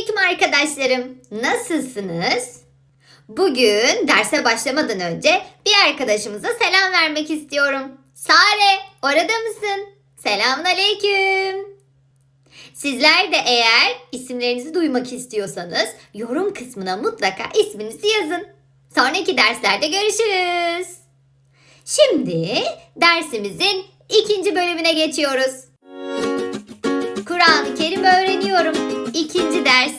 Selamünaleyküm arkadaşlarım. Nasılsınız? Bugün derse başlamadan önce bir arkadaşımıza selam vermek istiyorum. Sare, orada mısın? Selamünaleyküm. Sizler de eğer isimlerinizi duymak istiyorsanız yorum kısmına mutlaka isminizi yazın. Sonraki derslerde görüşürüz. Şimdi dersimizin ikinci bölümüne geçiyoruz. Kur'an-ı Kerim öğreniyorum. İkinci ders.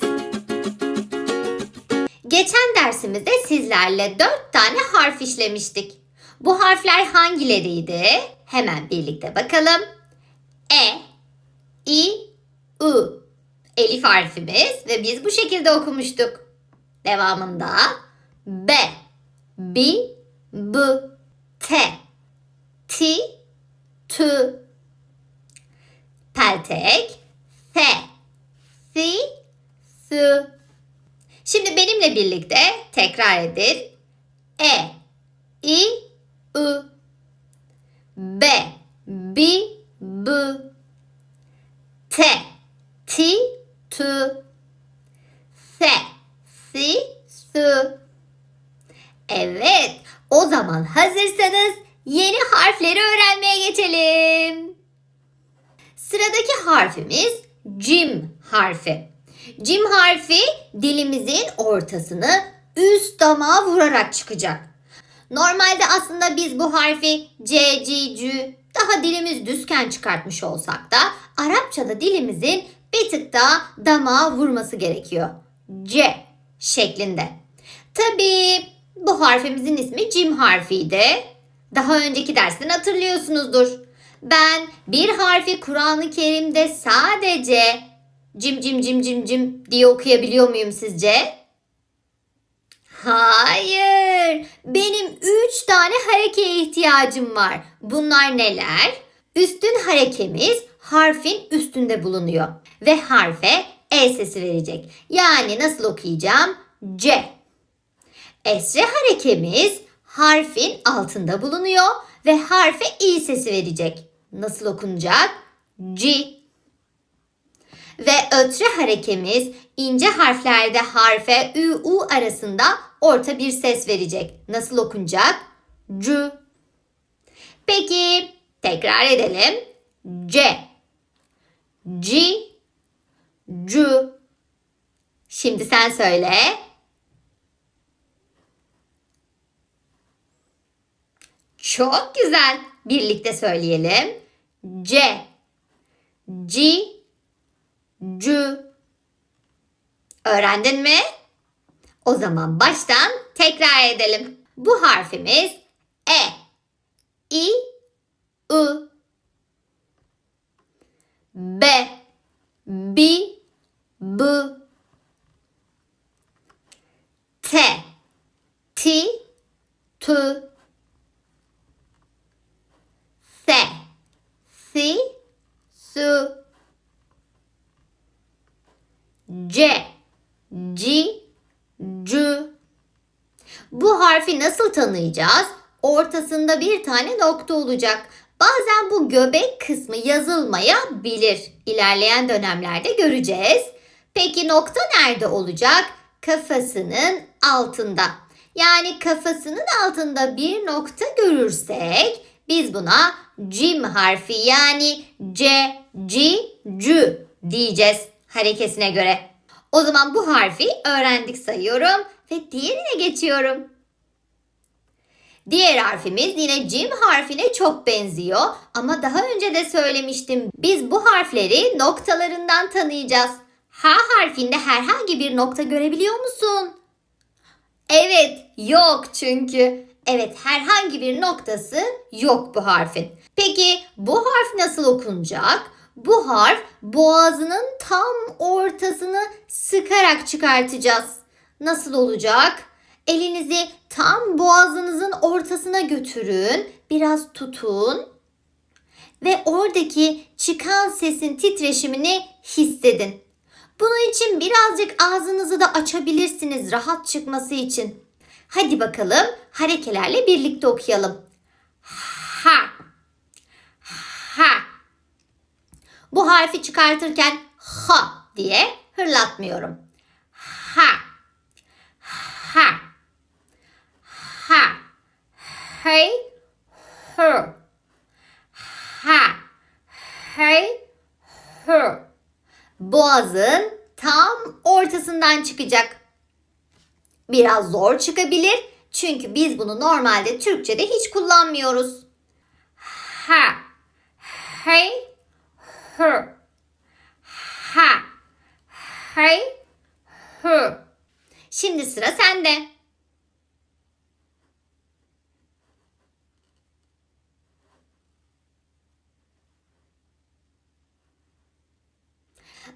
Geçen dersimizde sizlerle dört tane harf işlemiştik. Bu harfler hangileriydi? Hemen birlikte bakalım. E, I, U. Elif harfimiz ve biz bu şekilde okumuştuk. Devamında B, B, B, T, T, T, peltek, F, Si, Su. Şimdi benimle birlikte tekrar edin. E, I, U. B, B, B. T, T, T. S, Si, Su. Evet, o zaman hazırsanız yeni harfleri öğrenmeye geçelim. Sıradaki harfimiz cim harfi. Cim harfi dilimizin ortasını üst damağa vurarak çıkacak. Normalde aslında biz bu harfi C, C, C daha dilimiz düzken çıkartmış olsak da Arapçada dilimizin bir tık daha damağa vurması gerekiyor. C şeklinde. Tabii bu harfimizin ismi cim harfiydi. Daha önceki dersten hatırlıyorsunuzdur. Ben bir harfi Kur'an-ı Kerim'de sadece cim cim cim cim cim diye okuyabiliyor muyum sizce? Hayır. Benim üç tane harekeye ihtiyacım var. Bunlar neler? Üstün harekemiz harfin üstünde bulunuyor. Ve harfe E sesi verecek. Yani nasıl okuyacağım? C. Esre harekemiz harfin altında bulunuyor ve harfe i sesi verecek. Nasıl okunacak? C. Ve ötre harekemiz ince harflerde harfe ü, u arasında orta bir ses verecek. Nasıl okunacak? C. Peki tekrar edelim. C. C. C. Şimdi sen söyle. Çok güzel. Birlikte söyleyelim. C. C. C. Öğrendin mi? O zaman baştan tekrar edelim. Bu harfimiz E. I. U. B. B. B. T. T. T. S. Si. Su. C. C. C. Bu harfi nasıl tanıyacağız? Ortasında bir tane nokta olacak. Bazen bu göbek kısmı yazılmayabilir. İlerleyen dönemlerde göreceğiz. Peki nokta nerede olacak? Kafasının altında. Yani kafasının altında bir nokta görürsek biz buna cim harfi yani C, C, C diyeceğiz harekesine göre. O zaman bu harfi öğrendik sayıyorum ve diğerine geçiyorum. Diğer harfimiz yine cim harfine çok benziyor ama daha önce de söylemiştim. Biz bu harfleri noktalarından tanıyacağız. H harfinde herhangi bir nokta görebiliyor musun? Evet, yok çünkü. Evet, herhangi bir noktası yok bu harfin. Peki bu harf nasıl okunacak? Bu harf boğazının tam ortasını sıkarak çıkartacağız. Nasıl olacak? Elinizi tam boğazınızın ortasına götürün. Biraz tutun. Ve oradaki çıkan sesin titreşimini hissedin. Bunun için birazcık ağzınızı da açabilirsiniz rahat çıkması için. Hadi bakalım harekelerle birlikte okuyalım. Ha. Ha. Bu harfi çıkartırken ha diye hırlatmıyorum. Ha. Ha. Ha. Hey. Her. Ha. Hey. Her. Boğazın tam ortasından çıkacak Biraz zor çıkabilir çünkü biz bunu normalde Türkçe'de hiç kullanmıyoruz. Ha, hey, her, ha, hey, her. Şimdi sıra sende.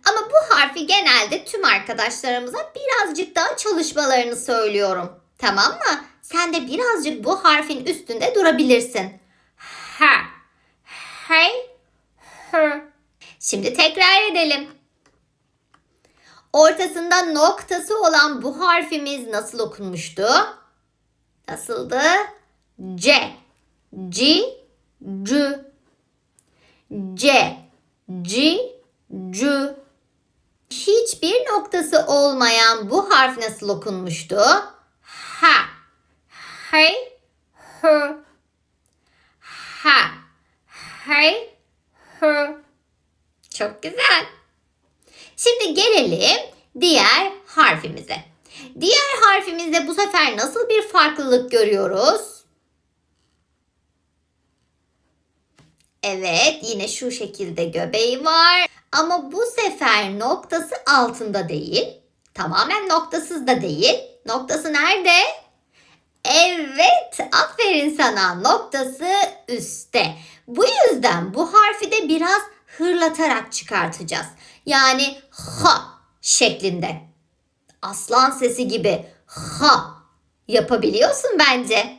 Ama bu harfi genelde tüm arkadaşlarımıza birazcık daha çalışmalarını söylüyorum. Tamam mı? Sen de birazcık bu harfin üstünde durabilirsin. Ha. Hey. Hı. Şimdi tekrar edelim. Ortasında noktası olan bu harfimiz nasıl okunmuştu? Nasıldı? C. C. C. C. C. C. Hiçbir noktası olmayan bu harf nasıl okunmuştu? Ha. Hey. Hı. Ha. Hey. Hı. Çok güzel. Şimdi gelelim diğer harfimize. Diğer harfimizde bu sefer nasıl bir farklılık görüyoruz? Evet, yine şu şekilde göbeği var. Ama bu sefer noktası altında değil. Tamamen noktasız da değil. Noktası nerede? Evet, aferin sana. Noktası üstte. Bu yüzden bu harfi de biraz hırlatarak çıkartacağız. Yani ha şeklinde. Aslan sesi gibi ha yapabiliyorsun bence.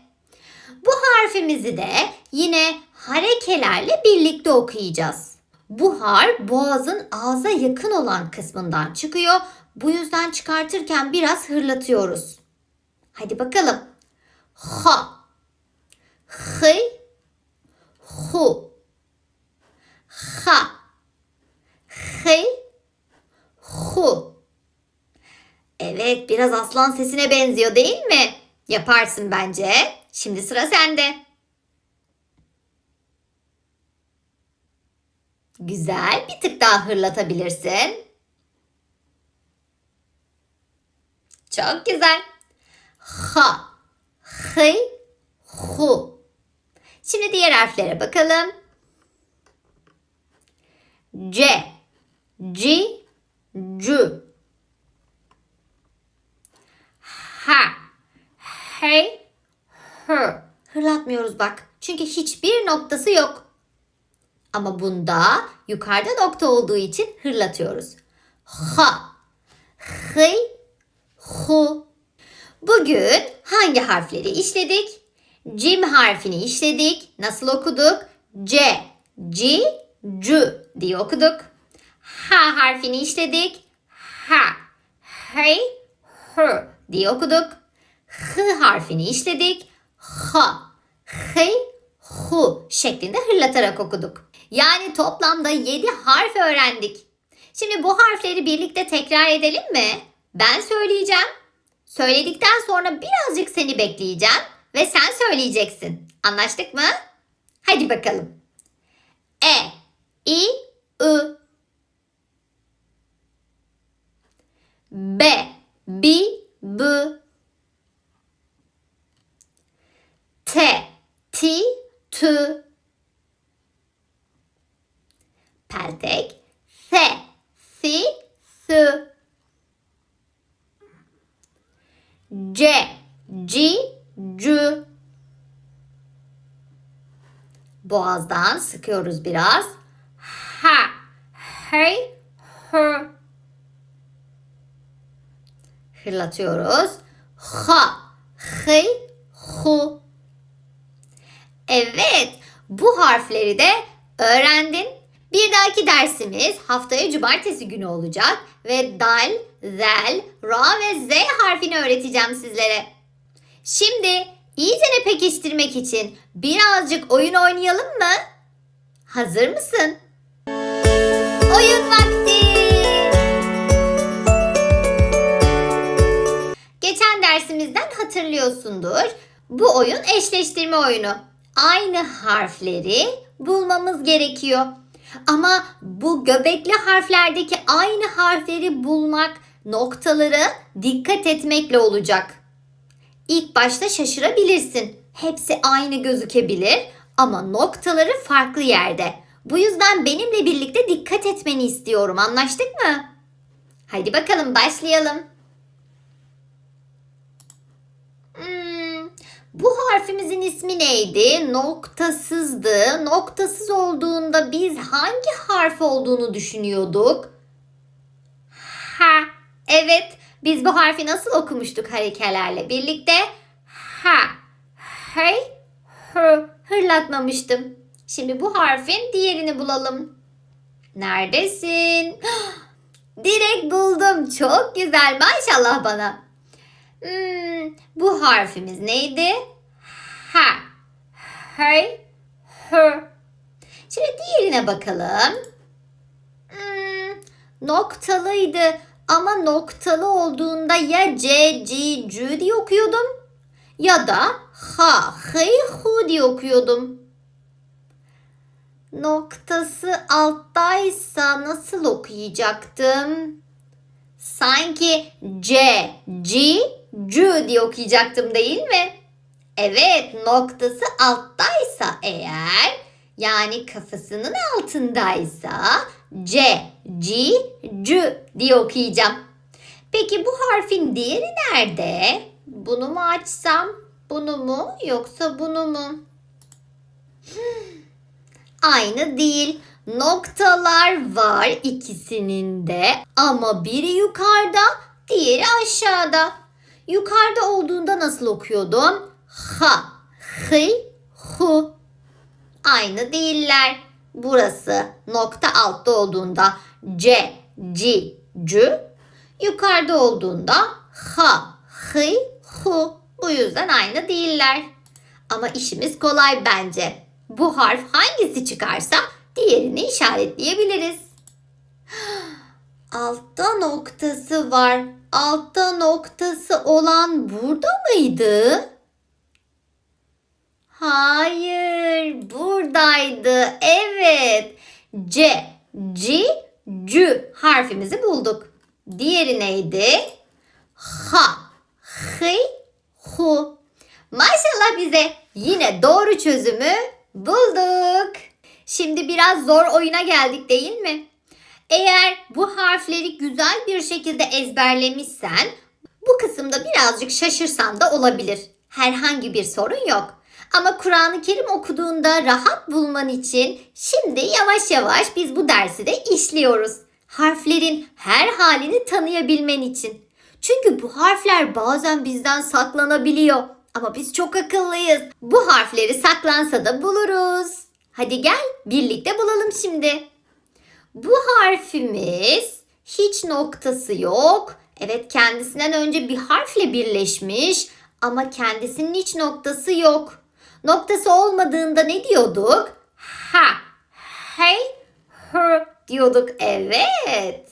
Bu harfimizi de yine harekelerle birlikte okuyacağız. Bu harf boğazın ağza yakın olan kısmından çıkıyor. Bu yüzden çıkartırken biraz hırlatıyoruz. Hadi bakalım. Ha. Hı. Hu. Ha. Hı. Hu. Evet, biraz aslan sesine benziyor değil mi? Yaparsın bence. Şimdi sıra sende. Güzel, bir tık daha hırlatabilirsin. Çok güzel. Ha, hı, hu. Şimdi diğer harflere bakalım. C, C, C. Ha, hey, hı. Hırlatmıyoruz bak. Çünkü hiçbir noktası yok. Ama bunda yukarıda nokta olduğu için hırlatıyoruz. Ha, hı, hu. Bugün hangi harfleri işledik? Cim harfini işledik. Nasıl okuduk? C, C, C diye okuduk. H harfini işledik. Ha, hey, hı diye okuduk. H harfini işledik. Ha, hey, hu şeklinde hırlatarak okuduk. Yani toplamda 7 harf öğrendik. Şimdi bu harfleri birlikte tekrar edelim mi? Ben söyleyeceğim. Söyledikten sonra birazcık seni bekleyeceğim ve sen söyleyeceksin. Anlaştık mı? Hadi bakalım. E, I, I. B, B, B. T, T, T. Peltek, F, F, F. C, C, C. Boğazdan sıkıyoruz biraz. Ha, hey, hı. Hırlatıyoruz. Ha, hey, hu. Evet, bu harfleri de öğrendin. Bir dahaki dersimiz haftaya cumartesi günü olacak ve dal, zel, ra ve z harfini öğreteceğim sizlere. Şimdi iyicene pekiştirmek için birazcık oyun oynayalım mı? Hazır mısın? Oyun vakti. Geçen dersimizden hatırlıyorsundur. Bu oyun eşleştirme oyunu. Aynı harfleri bulmamız gerekiyor. Ama bu göbekli harflerdeki aynı harfleri bulmak, noktaları dikkat etmekle olacak. İlk başta şaşırabilirsin. Hepsi aynı gözükebilir ama noktaları farklı yerde. Bu yüzden benimle birlikte dikkat etmeni istiyorum. Anlaştık mı? Hadi bakalım başlayalım. Hmm, bu harfimizin ismi neydi? Noktasızdı. Noktasız olduğunda biz hangi harf olduğunu düşünüyorduk? Ha. Evet. Biz bu harfi nasıl okumuştuk harekelerle birlikte? Ha. Hey. Hı. Hırlatmamıştım. Şimdi bu harfin diğerini bulalım. Neredesin? Direkt buldum. Çok güzel. Maşallah bana. Hmm, bu harfimiz neydi? Ha. Hey. Hı. Şimdi diğerine bakalım. Hmm, noktalıydı ama noktalı olduğunda ya C, C, C diye okuyordum ya da ha, hey, hu diye okuyordum. Noktası alttaysa nasıl okuyacaktım? Sanki C, C, C diye okuyacaktım değil mi? Evet, noktası alttaysa eğer yani kafasının altındaysa C, C, C diye okuyacağım. Peki bu harfin diğeri nerede? Bunu mu açsam? Bunu mu yoksa bunu mu? Hmm, Aynı değil. Noktalar var ikisinin de ama biri yukarıda, diğeri aşağıda. Yukarıda olduğunda nasıl okuyordum? Ha, hı, hu. Aynı değiller. Burası nokta altta olduğunda C, C, C. Yukarıda olduğunda ha, hı, hu. Bu yüzden aynı değiller. Ama işimiz kolay bence. Bu harf hangisi çıkarsa diğerini işaretleyebiliriz. Altta noktası var. Altta noktası olan burada mıydı? Hayır, buradaydı. Evet. C, C, C harfimizi bulduk. Diğeri neydi? Ha, hı, hu. Maşallah bize yine doğru çözümü bulduk. Şimdi biraz zor oyuna geldik değil mi? Eğer bu harfleri güzel bir şekilde ezberlemişsen bu kısımda birazcık şaşırsan da olabilir. Herhangi bir sorun yok. Ama Kur'an-ı Kerim okuduğunda rahat bulman için şimdi yavaş yavaş biz bu dersi de işliyoruz. Harflerin her halini tanıyabilmen için. Çünkü bu harfler bazen bizden saklanabiliyor. Ama biz çok akıllıyız. Bu harfleri saklansa da buluruz. Hadi gel birlikte bulalım şimdi. Bu harfimiz hiç noktası yok. Evet kendisinden önce bir harfle birleşmiş ama kendisinin hiç noktası yok. Noktası olmadığında ne diyorduk? Ha, hey, hı diyorduk. Evet.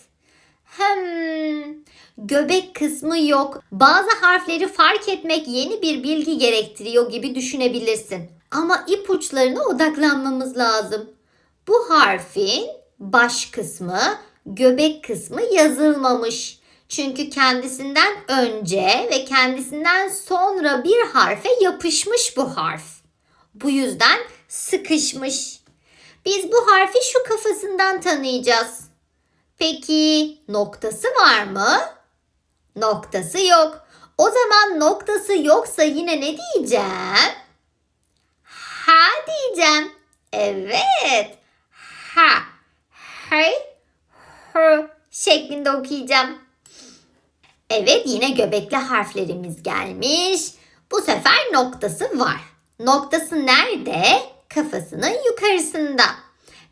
Hmm, göbek kısmı yok. Bazı harfleri fark etmek yeni bir bilgi gerektiriyor gibi düşünebilirsin. Ama ipuçlarına odaklanmamız lazım. Bu harfin baş kısmı, göbek kısmı yazılmamış. Çünkü kendisinden önce ve kendisinden sonra bir harfe yapışmış bu harf. Bu yüzden sıkışmış. Biz bu harfi şu kafasından tanıyacağız. Peki noktası var mı? Noktası yok. O zaman noktası yoksa yine ne diyeceğim? Ha diyeceğim. Evet. Ha. Hey. Hı şeklinde okuyacağım. Evet yine göbekli harflerimiz gelmiş. Bu sefer noktası var. Noktası nerede? Kafasının yukarısında.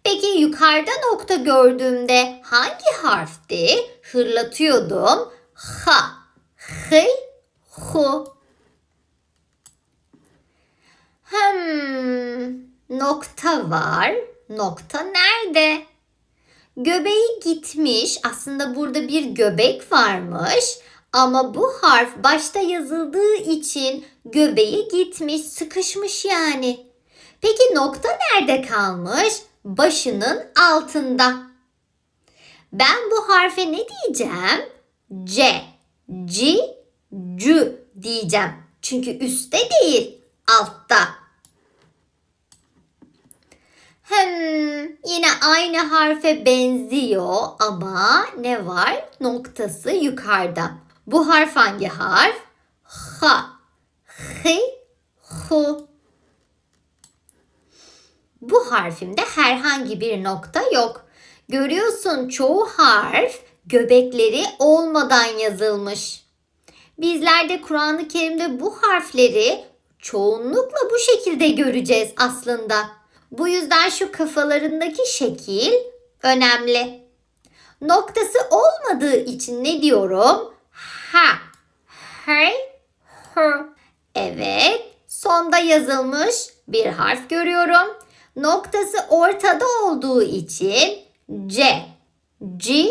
Peki yukarıda nokta gördüğümde hangi harfti? Hırlatıyordum. Ha, hı, hu. Hmm, nokta var. Nokta nerede? Göbeği gitmiş. Aslında burada bir göbek varmış. Ama bu harf başta yazıldığı için göbeği gitmiş, sıkışmış yani. Peki nokta nerede kalmış? başının altında. Ben bu harfe ne diyeceğim? C, C, C diyeceğim. Çünkü üstte değil, altta. Hmm, yine aynı harfe benziyor ama ne var? Noktası yukarıda. Bu harf hangi harf? H, H, Hu. Bu harfimde herhangi bir nokta yok. Görüyorsun çoğu harf göbekleri olmadan yazılmış. Bizler de Kur'an-ı Kerim'de bu harfleri çoğunlukla bu şekilde göreceğiz aslında. Bu yüzden şu kafalarındaki şekil önemli. Noktası olmadığı için ne diyorum? Ha, hey, her. Evet, sonda yazılmış bir harf görüyorum. Noktası ortada olduğu için C, C,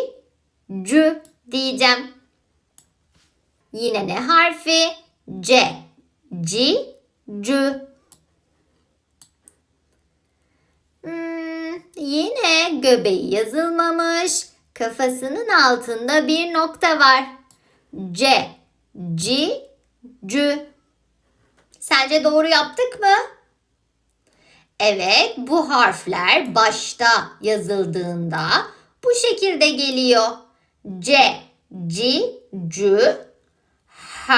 C diyeceğim. Yine ne harfi? C, C, C. Hmm, yine göbeği yazılmamış. Kafasının altında bir nokta var. C, C, C. Sence doğru yaptık mı? Evet, bu harfler başta yazıldığında bu şekilde geliyor. C, C, C, H,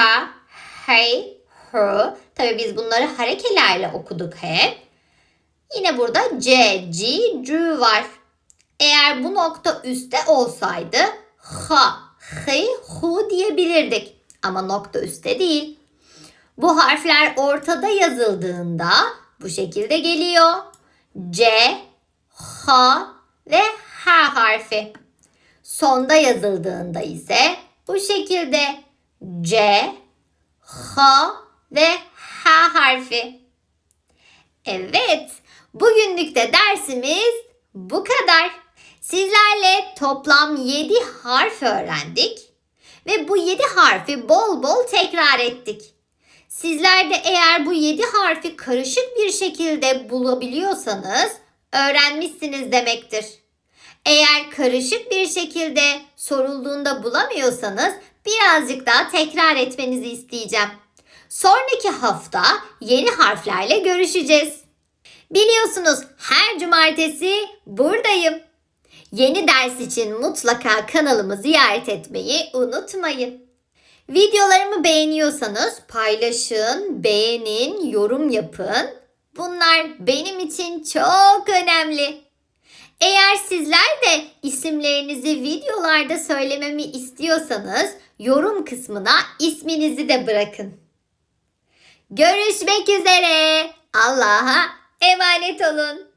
H, H. Tabii biz bunları harekelerle okuduk hep. Yine burada C, C, C var. Eğer bu nokta üstte olsaydı H, H, Hu diyebilirdik. Ama nokta üstte değil. Bu harfler ortada yazıldığında bu şekilde geliyor. C, H ve H harfi. Sonda yazıldığında ise bu şekilde C, H ve H harfi. Evet, bugünlük de dersimiz bu kadar. Sizlerle toplam 7 harf öğrendik ve bu 7 harfi bol bol tekrar ettik. Sizler de eğer bu 7 harfi karışık bir şekilde bulabiliyorsanız öğrenmişsiniz demektir. Eğer karışık bir şekilde sorulduğunda bulamıyorsanız birazcık daha tekrar etmenizi isteyeceğim. Sonraki hafta yeni harflerle görüşeceğiz. Biliyorsunuz her cumartesi buradayım. Yeni ders için mutlaka kanalımı ziyaret etmeyi unutmayın. Videolarımı beğeniyorsanız paylaşın, beğenin, yorum yapın. Bunlar benim için çok önemli. Eğer sizler de isimlerinizi videolarda söylememi istiyorsanız yorum kısmına isminizi de bırakın. Görüşmek üzere. Allah'a emanet olun.